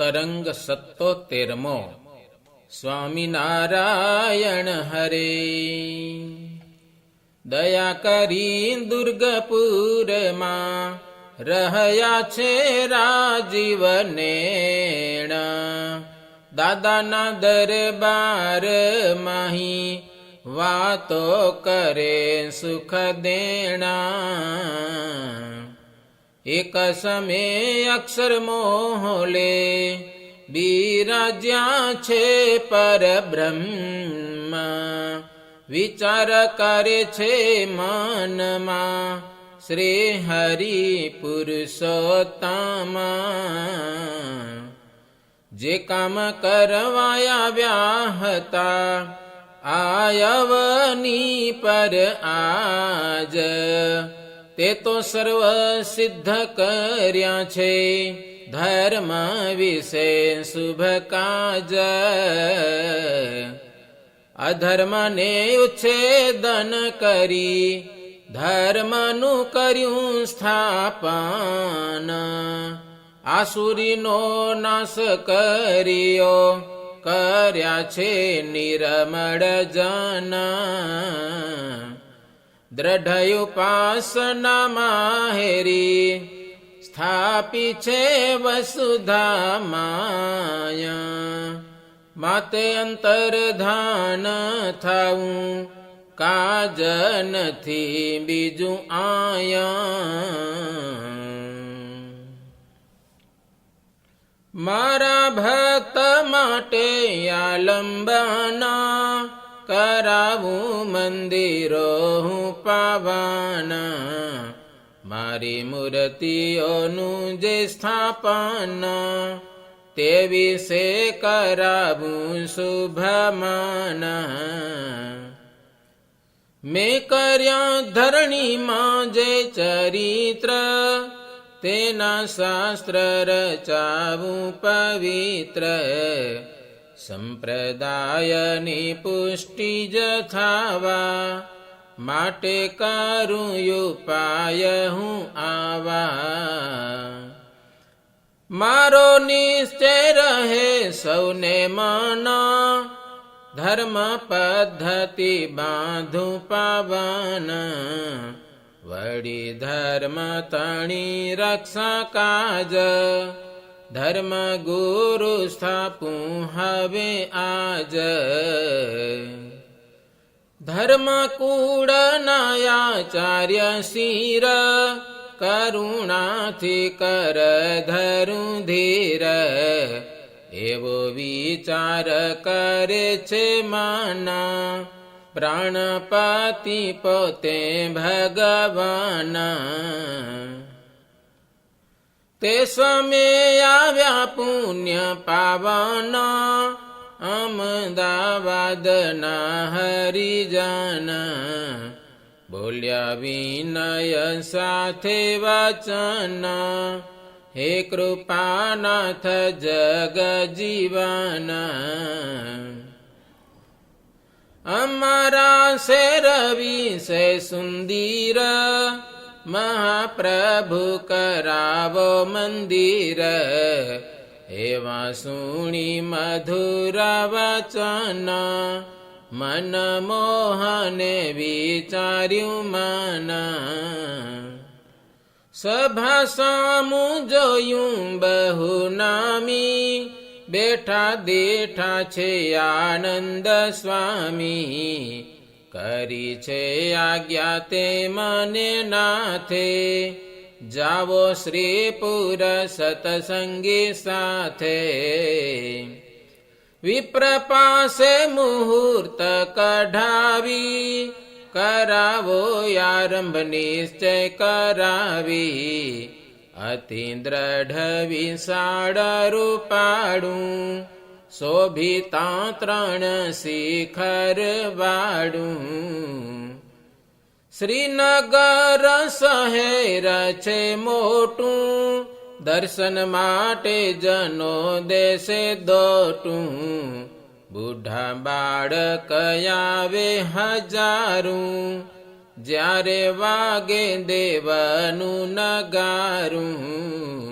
તરંગ સત્તોતેરમો સ્વામિનારાયણ હરે દયા કરી દુર્ગપુરમાં રહ્યા છે રાજીવ નેણ દાદાના દરબાર માહી વાતો કરે સુખ દેણા એક સમે અક્ષર મોહલે, બિરાજ્યા છે પરબ્રહ્મ વિચાર કરે છે મનમાં શ્રી હરિ પુરુષોત્તમ. જે કામ કરવા આવ્યા હતા, આયવની પર આજ તે તો સર્વ સિદ્ધ કર્યા છે. ધર્મ વિશે શુભ કાજ. અધર્મને ઉચ્છેદન કરી, ધર્મનું કર્યું સ્થાપન. આસુરીનો નાશ કર્યો, કર્યા છે નિરમળ જન. દ્રઢ ઉપાસના માહેરી સ્થાપી છે વસુધા માયા માતે અંતરધાન થાવું કાજ નથી બીજું આયા મારા ભક્ત માટે આલંબના કરાવું મંદિરો હું પાવાના. મારી મૂર્તિઓનું જે સ્થાપન, તે વિશે કરાવું શુભમાના. મેં કર્યા ધરણીમાં જે ચરિત્ર, તેના શાસ્ત્ર રચાવું પવિત્ર. સંપ્રદાયની પુષ્ટિ જ થાવા માટે કરું ઉપાય હું આવા. મારો નિશ્ચય રહે સૌને મના, ધર્મ પદ્ધતિ બાંધું પાવન. વળી ધર્મ તણી રક્ષા કાજ ધર્મ ગુરુ સ્થાપું હવે આજ. ધર્મ કુળ નાયાચાર્ય શિર, કરુણાથી કર ધરું ધીર. એવો વિચાર કરે છે માના, પ્રાણપતિ પોતે ભગવાન. તે સમય આવ્યા પુણ્ય પાવન, અમદાવાદના હરિજન. બોલ્યા વિનય સાથે વચન, હે કૃપાનાથ જગ જીવન અમારા શેર સે સુંદીર મહાપ્રભુ કરાવો મંદિર. એવા સુણી મધુર વચન. મન મોહને વિચાર્યું મન. સભા સામું જોયું બહુ નામી. બેઠા દેઠા છે આનંદ સ્વામી. કરી છે આજ્ઞા તે મને નાથે. જાવો શ્રીપુર સતસંગી સાથે. વિપ્ર પાસે મુહૂર્ત કઢાવી, કરાવો આરંભ નિશ્ચય કરાવી. અતિ દ્રઢ વિશાળ રૂપાડું શોભિતા ત્રણ શિખર વાડું શ્રીનગર શહેર છે મોટું, દર્શન માટે જનો દેશે દોટું. બુઢા બાળક આવે હજારું, જ્યારે વાગે દેવનું નગારું.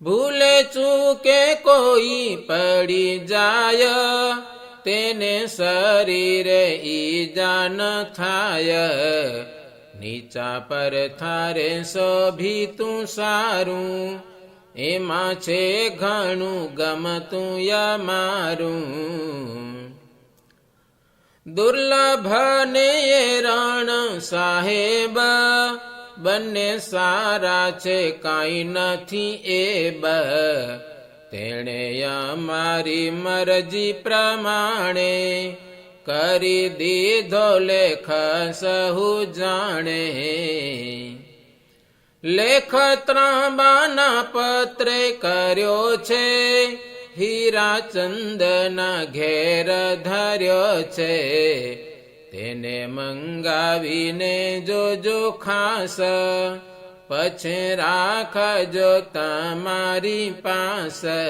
ભૂલે ચૂકે કોઈ પડી જાય, તેને શરીરે ઈજા ન થાય. નીચા પર થારે શોભીતું સારું, એમાં છે ઘણું ગમતું મારું દુર્લભ ને રણ સાહેબ બંને સારા છે, કાંઈ નથી એ બ. તેણે અમારી મરજી પ્રમાણે કરી દીધો લેખ સહુ જાણે. લેખ ત્રાંબાના પત્રે કર્યો છે હીરા ચંદના ઘેર ધર્યો છે. તેને મંગાવીને જોજો ખાસ. પછી રાખજો તમારી પાસે.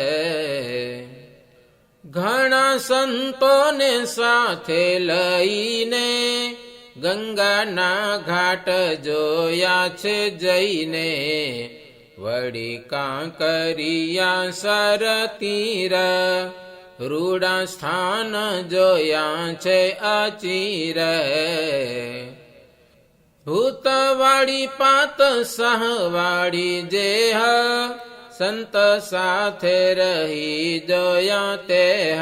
ઘણા સંતોને સાથે લઈને ગંગાના ઘાટ જોયા છે જઈને. વળી કાંકરિયા સર તીર રૂડા સ્થાન જોયા છે અચીર. ભૂતવાળી પાત સહવાળી જેહ સંત સાથે રહી જોયા તે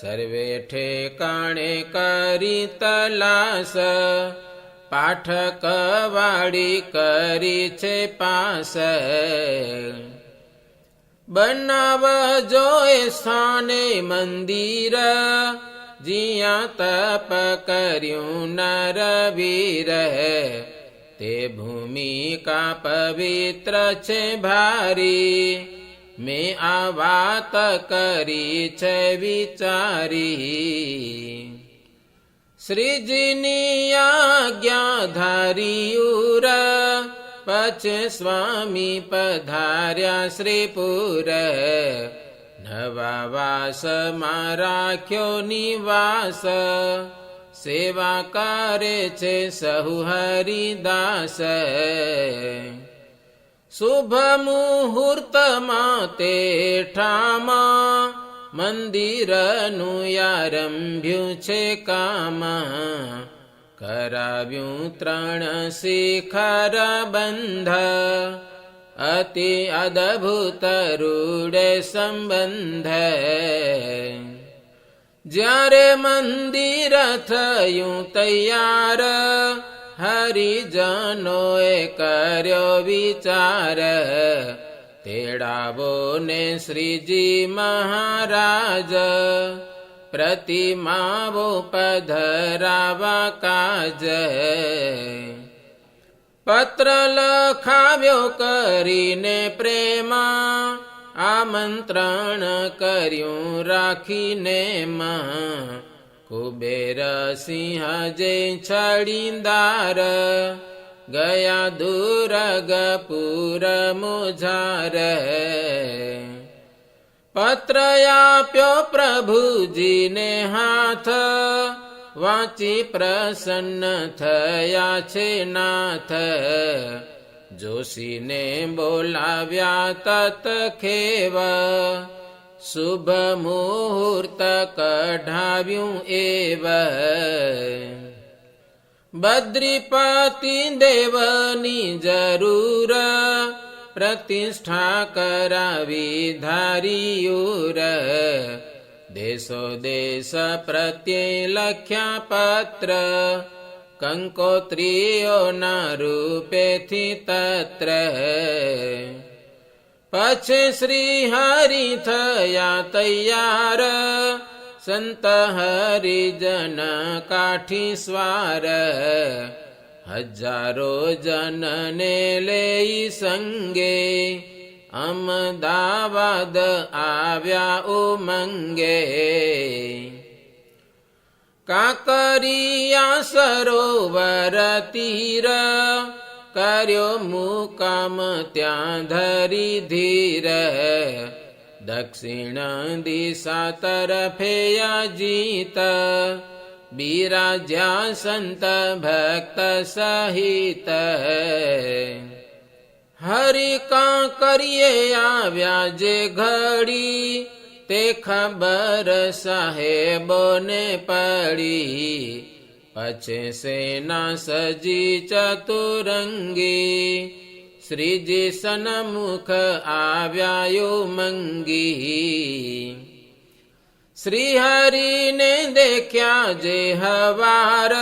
સર્વે ઠેકાણે કરી તલાસ પાઠક વાળી કરી છે પાસ. બનાવ જોએ સ્થાને મંદિર, જ્યાં તપ કર્યું નરવીર તે ભૂમિકા પવિત્ર છે ભારી. મેં આ વાત કરી છે વિચારી. શ્રીજીની આજ્ઞા ધારિયુર પછી સ્વામી પધાર્યા શ્રીપુર નવા વાસમાં રાખ્યો નિવાસ સેવા કરે છે સહુ હરિદાસ શુભ મુહૂર્તમાં તે ઠામાં મંદિરનું આરંભ્યું છે કામ કરાવ્યું ત્રણ શિખર બંધ અતિ અદભુત રૂડે સંબંધ જ્યારે મંદિર થયું તૈયાર હરિજનોએ કર્યો વિચાર તેડાવો ને શ્રીજી મહારાજ પ્રતિમાવો પધરાવા કાજ પત્ર લખાવ્યો કરીને પ્રેમા આમંત્રણ કર્યું રાખીને માં. કુબેર સિંહ જે છડીદાર ગયા દુરગપુર મુજાર. પત્ર આપ્યો પ્રભુજીને હાથ વાંચી પ્રસન્ન થયા છે નાથ જોશીને બોલાવ્યા તત ખેવ શુભ મુહૂર્ત કઢાવ્યું એવ બદ્રીપતિ દેવની જરૂર प्रतिष्ठा कराविधारिर देशो देश प्रत्यय लख्या पत्र कंकोत्रियोना रे थि तत्र। पक्षे श्रीहरि थया तया सन्त हरिजन काठि स्वार। હજારો જનને લઈ સંગે, અમદાવાદ આવ્યા ઉમંગે. કાકરિયા સરોવર તીર, કર્યો મુકામ ત્યાં ધરી ધીર. દક્ષિણ દિશા તરફે જીત બિરાજ્યા સંત ભક્ત સહિત હરિ કાં કરીએ આવ્યા જે ઘડી તે ખબર સાહેબોને પડી પછી સેના સજી ચતુરંગી શ્રીજી સન્મુખ આવ્યાયો મંગી શ્રી હરિને દેખ્યા જે હવાર,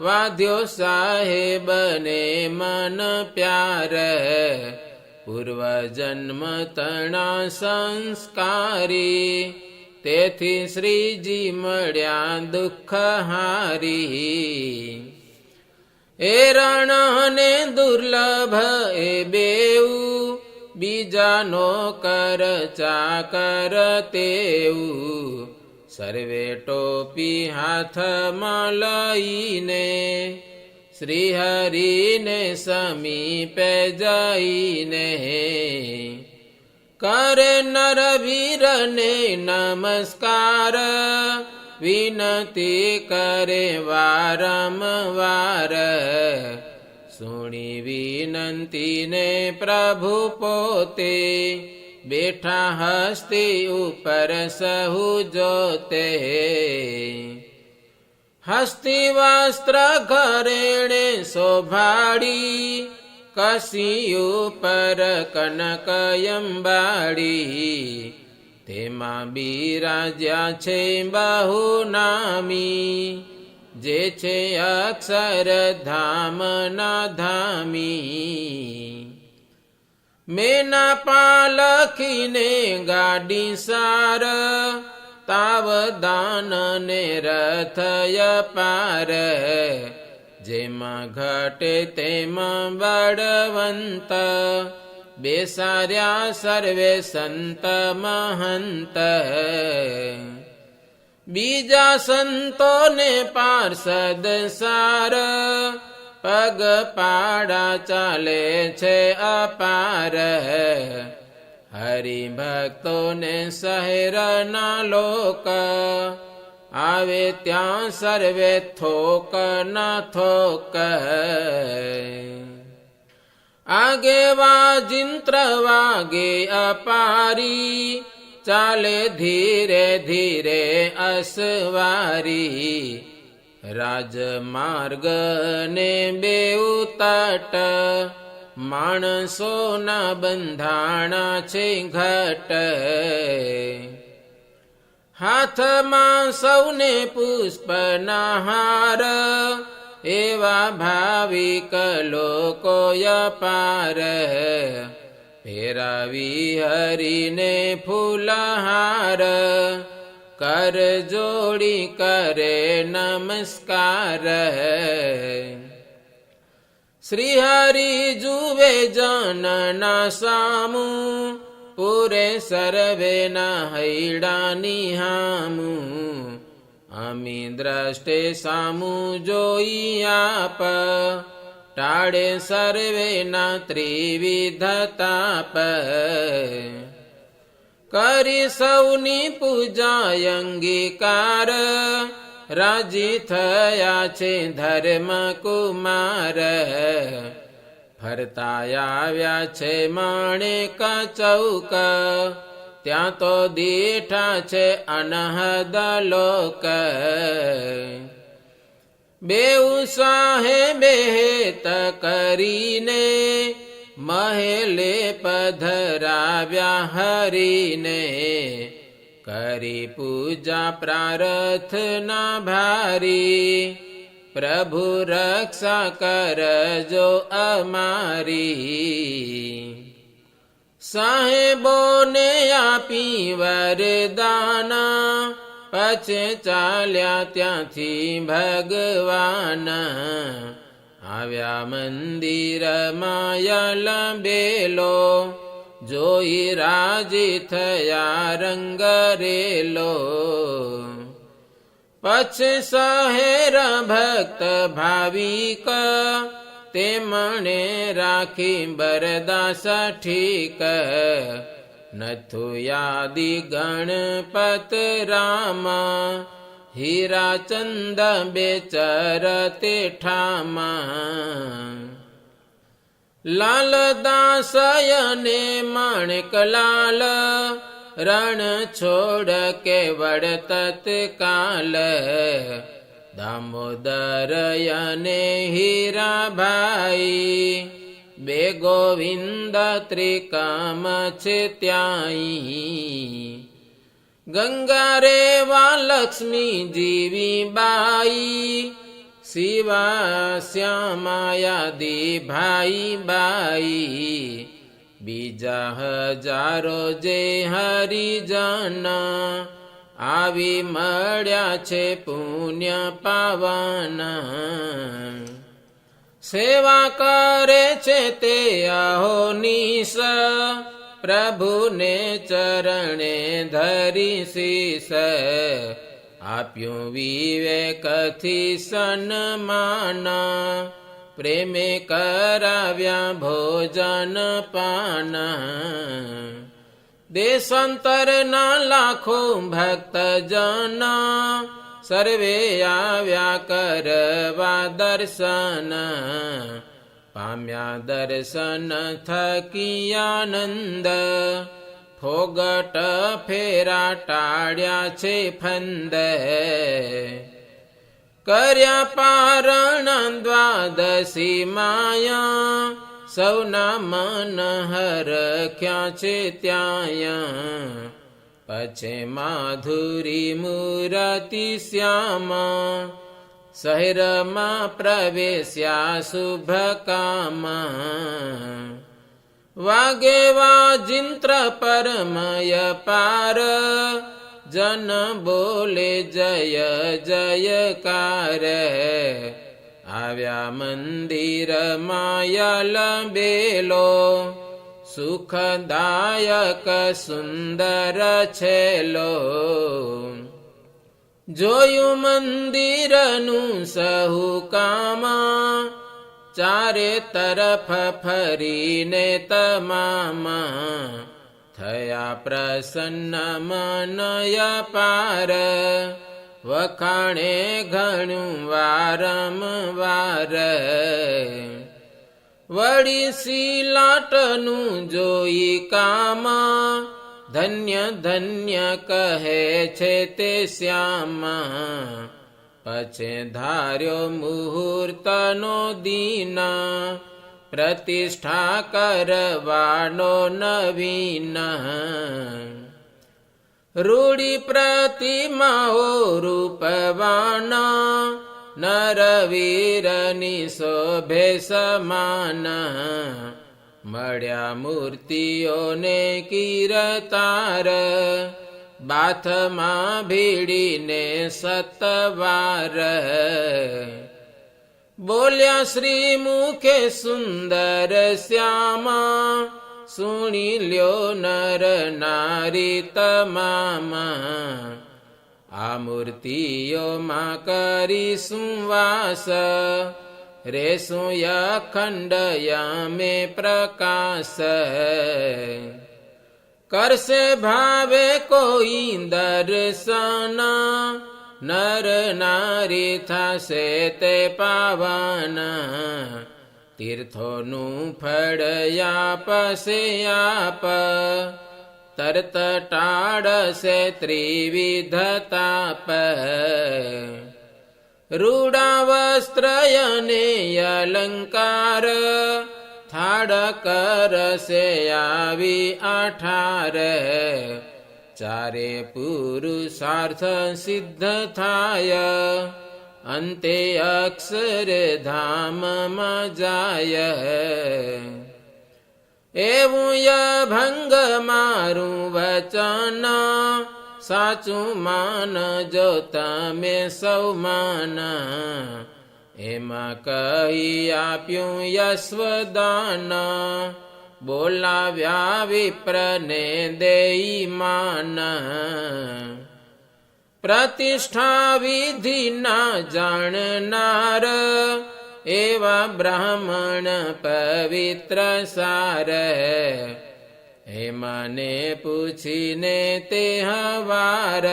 વાદ્યો સાહેબને મન પ્યાર. પૂર્વ જન્મ તણા સંસ્કારી, તેથી શ્રીજી મળ્યા દુઃખ હારી. એ રણ ને દુર્લભ એ બેઉ બીજાનો કર ચાકર તેવું સર્વે ટોપી હાથમાં લઈને શ્રી હરિને સમીપે જઈને કરે નર વીરને નમસ્કાર, વિનતી કરે વારંવાર સુણી વિનંતીને પ્રભુ પોતે બેઠા હસ્તી ઉપર સહુ જોતે હસ્તી વસ્ત્ર ઘરેણે શોભાડી કસી ઉપર કનકયંબાડી તેમાં બિરાજ્યા છે બહુ નામી જે છે અક્ષર ધામના ધામી. મેના પાલખીને ગાડી સાર તાવ દાન ને રથય પાર. જેમાં ઘટે તેમાં બળવંત, બેસાર્યા સર્વે સંત મહંત. બીજા સંતોને પાર્ષદ સાર. પગ પાડા ચાલે છે અપાર. હરિભક્તોને શહેરના લોક. આવે ત્યાં સર્વે થોક ના થોક. આગેવા જિંત્ર વાગે અપારી. ચાલે ધીરે ધીરે અસવારી. રાજમાર્ગ ને બેઉ તટ માણસોના બંધાણા છે ઘટ. હાથમાં સૌને પુષ્પના હાર. એવા ભાવિક લોકો પાર ફેરાવી હરીને ફૂલહાર, કર જોડી કરે નમસ્કાર. શ્રી હરિ જુવે જનના સામુ, પૂરે સર્વે ના હૈડા નિહામુ. અમી દ્રષ્ટે સામુ જોઈ આપ ટાળે સર્વે ના ત્રિવિધ તાપ કરી સૌની પૂજા અંગીકાર રાજી થયા છે ધર્મ કુમાર ફરતા આવ્યા છે માણેક ચૌક ત્યાં તો દીઠા છે અનહદ લોક બેઉ સાહેબે કરીને મહેલે પધરાવ્યા હરીને. કરી પૂજા પ્રાર્થના ભારી. પ્રભુ રક્ષા કરજો અમારી. સાહેબોને આપી વરદાના. પછે ચાલ્યા ત્યાંથી ભગવાન આવ્યા મંદિર માયલ બેલો જોઈ રાજી થયા રંગરેલો. પછી સહેર ભક્ત ભાવિક તેમણે રાખી બરદાસ ઠીક. ગણપત રામ હીરાચંદ બેચર તે ઠામા. લાલદાસયને માણકલાલ રણ છોડ કેવળ તત્કાલ. દામોદરયને હીરાભાઈ બે ગોવિંદ ત્રિકામ છે ત્યાંઈ ગંગા રેવા લક્ષ્મી જીવી બાઈ. શિવા શ્યામાયાદી ભાઈ બાઈ. બીજા હજારો જે હરિજન આવી મળ્યા છે પુણ્ય પાવન. સેવા કરે છે તે અહોનીશ પ્રભુને ચરણે ધરી શીશ આપ્યું વિવેકથી સન્માન. પ્રેમે કરાવ્યા ભોજન પાન. દેશાંતરના લાખો ભક્તજન સર્વે આવ્યા કરવા દર્શન. પામ્યા દર્શન થકી આનંદ. ફોગટ ફેરા ટાળ્યા છે ફંદ. કર્યા પારણ દ્વાદશી માયા. સૌના મન હરખ્યા છે ત્યાં પછે માધુરી મૂરતિ શ્યામ. શહેરમાં પ્રવેશ્યા શુભ કામ. વાગે વાજિંત્ર પરમય પાર. જન બોલે જય જયકાર. આવ્યા મંદિર માયલ બેલો સુખદાયક સુંદર છેલો. જોયું મંદિરનું સહુ કામા, ચારે તરફ ફરીને તમામા. થયા પ્રસન્ન મનય પાર વખાણે ઘણું વારંવાર. વળી શીલાટનું જોઈ કામ ધન્ય ધન્ય કહે છે તે શ્યામ. પછે ધાર્યો મુહૂર્તનો દીના, પ્રતિષ્ઠા કરવાનો નવીન. રૂડી પ્રતિમાઓ રૂપવાના નરવીરની શોભે સમાન મળ્યા મૂર્તિઓને કિરતાર. બાથમાં ભીડીને સતવાર. બોલ્યા, શ્રી મુખે સુંદર શ્યામા, સુણી લ્યો નર નારી તમામ. આ મૂર્તિઓમાં કરીશું વાસ. રેશું અખંડ યામે પ્રકાશ. કરશે ભાવે કોઈ દર્શન. નર નારી થશે તે પાવન. તીર્થોનું ફળ આપ. तर्तटाडसे त्रिविधताप। रुढावस्त्रयणि थाडकरसे थाडकरसेयावि अठार। चारे पुरुषार्थ सिद्धाय अन्ते अक्षर धाम जाय એવું ભંગ મારું વચન. સાચું માન જો તમે સૌ માન. એમાં કહી આપ્યું યશ્વદાન. બોલાવ્યા વિપ્રને દેઈ માન. પ્રતિષ્ઠા વિધિ ના જાણનાર એવા બ્રાહ્મણ પવિત્ર સાર हे मने પૂછીને તે हवार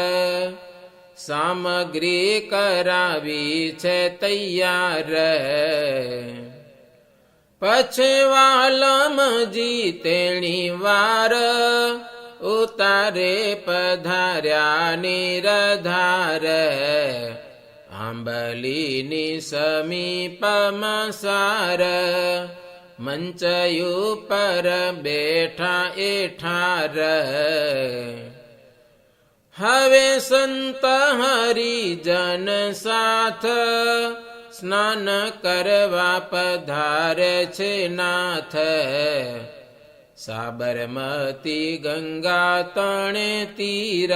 સામગ્રી કરાવી છે તૈયાર પછવાલમ વાલમજી તેણી વાર ઉતારે પધાર્યા નિરધાર આંબલીની સમીપમાં સાર મંચયુ પર બેઠા એ ઠાર હવે સંત હરિજન સાથ સ્નાન કરવા પધારે છે નાથ સાબરમતી ગંગા તણે તીર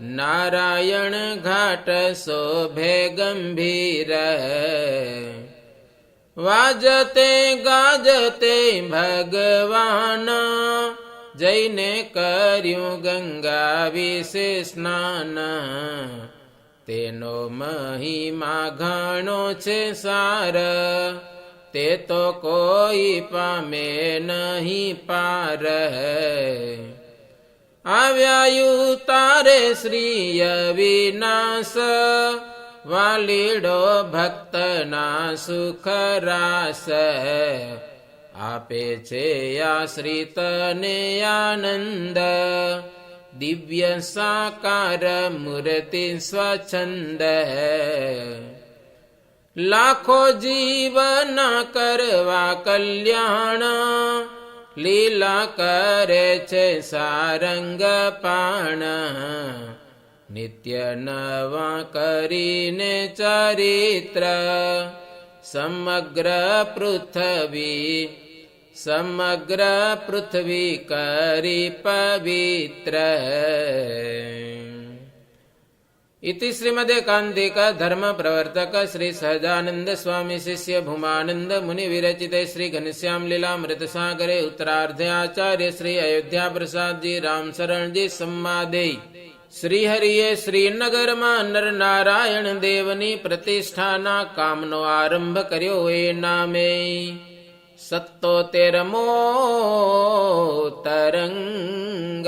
નારાયણ ઘાટ શોભે ગંભીર. વાજતે ગાજતે ભગવાન, જઈને કર્યું ગંગા વિશે સ્નાન. તેનો મહિમા ઘણો છે સાર, તે તો કોઈ પામે નહીં પાર. આવ્યાયુ તારે શ્રી અવિનાશ વાલીડો ભક્તના સુખ રાસ આપે છે આશ્રિતને આનંદ. દિવ્ય સાકાર મૂર્તિ સ્વચ્છંદ લાખો જીવના કરવા કલ્યાણ. લીલા કરે છે સારંગ પાણ નિત્ય નવા કરીને ચરિત્ર સમગ્ર પૃથ્વી સમગ્ર પૃથ્વી કરી પવિત્ર इति श्रीमदेकान्तिक धर्म प्रवर्तक श्री सहजानंद स्वामी शिष्य भूमानंद मुनि विरचित श्री घनश्याम लीलामृत सागरे उत्तरार्ध आचार्य श्री अयोध्या प्रसाद जी राम शरण जी सम्मादे શ્રી હરિએ શ્રીનગરમાં નર નારાયણ દેવની પ્રતિષ્ઠાના કામનો આરંભ કર્યો એ નામે સત્તોતેરમો તરંગ